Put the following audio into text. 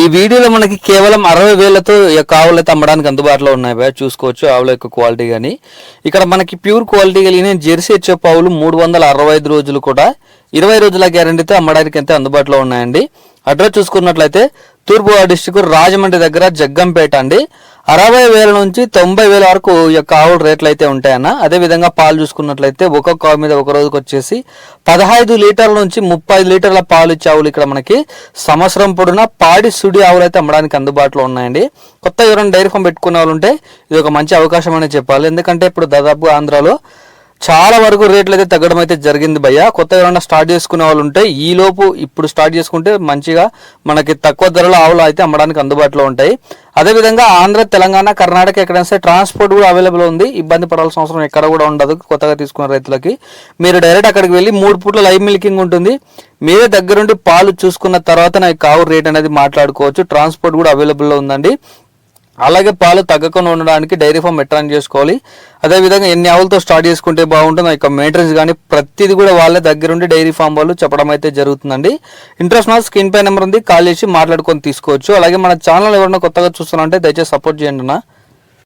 ఈ వీడియోలో మనకి కేవలం అరవై వేలతో యొక్క ఆవులు అయితే అమ్మడానికి అందుబాటులో ఉన్నాయి భయ్య. చూసుకోవచ్చు ఆవుల యొక్క క్వాలిటీ కానీ ఇక్కడ మనకి ప్యూర్ క్వాలిటీ కలిగిన జెర్సీ చెప్పు ఆవులు మూడు వందల అరవై ఐదు రోజులు కూడా ఇరవై రోజుల గ్యారంటీతో అమ్మడానికి అయితే అందుబాటులో ఉన్నాయండి. అడ్రస్ చూసుకున్నట్లయితే తూర్పుగోదావరి డిస్టిక్ రాజమండ్రి దగ్గర జగ్గంపేట అండి. అరవై వేల నుంచి తొంభై వేల వరకు ఈ యొక్క ఆవుల రేట్లు అయితే ఉంటాయన్న. అదే విధంగా పాలు చూసుకున్నట్లయితే ఒక్కొక్క ఆవు మీద ఒక రోజుకి వచ్చేసి పదహైదు లీటర్ల నుంచి ముప్పై లీటర్ల పాలు ఇచ్చే ఆవులు ఇక్కడ మనకి సంవత్సరం పొడున పాడి సుడి ఆవులు అయితే అమ్మడానికి అందుబాటులో ఉన్నాయండి. కొత్త ఎవరైనా డైరీ ఫామ్ పెట్టుకునే వాళ్ళు ఉంటే ఇది ఒక మంచి అవకాశం అనే చెప్పాలి. ఎందుకంటే ఇప్పుడు దాదాపు ఆంధ్రాలో చాలా వరకు రేట్లు అయితే తగ్గడం అయితే జరిగింది భయ్య. కొత్తగా ఏమైనా స్టార్ట్ చేసుకునే వాళ్ళు ఉంటే ఈ లోపు ఇప్పుడు స్టార్ట్ చేసుకుంటే మంచిగా మనకి తక్కువ ధరలో ఆవులు అయితే అమ్మడానికి అందుబాటులో ఉంటాయి. అదేవిధంగా ఆంధ్ర తెలంగాణ కర్ణాటక ఎక్కడైనా సరే ట్రాన్స్పోర్ట్ కూడా అవైలబుల్ ఉంది. ఇబ్బంది పడాల్సిన అవసరం ఎక్కడ కూడా ఉండదు కొత్తగా తీసుకున్న రైతులకి. మీరు డైరెక్ట్ అక్కడికి వెళ్ళి మూడు పూట్ల లైవ్ మిల్కింగ్ ఉంటుంది. మీరే దగ్గరుండి పాలు చూసుకున్న తర్వాత నాకు కావు రేట్ అనేది మాట్లాడుకోవచ్చు. ట్రాన్స్పోర్ట్ కూడా అవైలబుల్లో ఉందండి. అలాగే పాలు తగ్గకుండా ఉండడానికి డైరీ ఫామ్ ఎట్రాన్ చేసుకోవాలి? అదేవిధంగా ఎన్ని ఆవులతో స్టార్ట్ చేసుకుంటే బాగుంటుంది ఆ యొక్క మెయింటెనెన్స్ కానీ ప్రతిదీ కూడా వాళ్ళే దగ్గరుండి డైరీ ఫామ్ వాళ్ళు చెప్పడం అయితే జరుగుతుందండి. ఇంట్రెస్ట్ నా స్క్రీన్ పై నెంబర్ ఉంది కాల్ చేసి మాట్లాడుకొని తీసుకోవచ్చు. అలాగే మన ఛానల్ ఎవరైనా కొత్తగా చూస్తున్నారంటే దయచేసి సపోర్ట్ చేయండి నా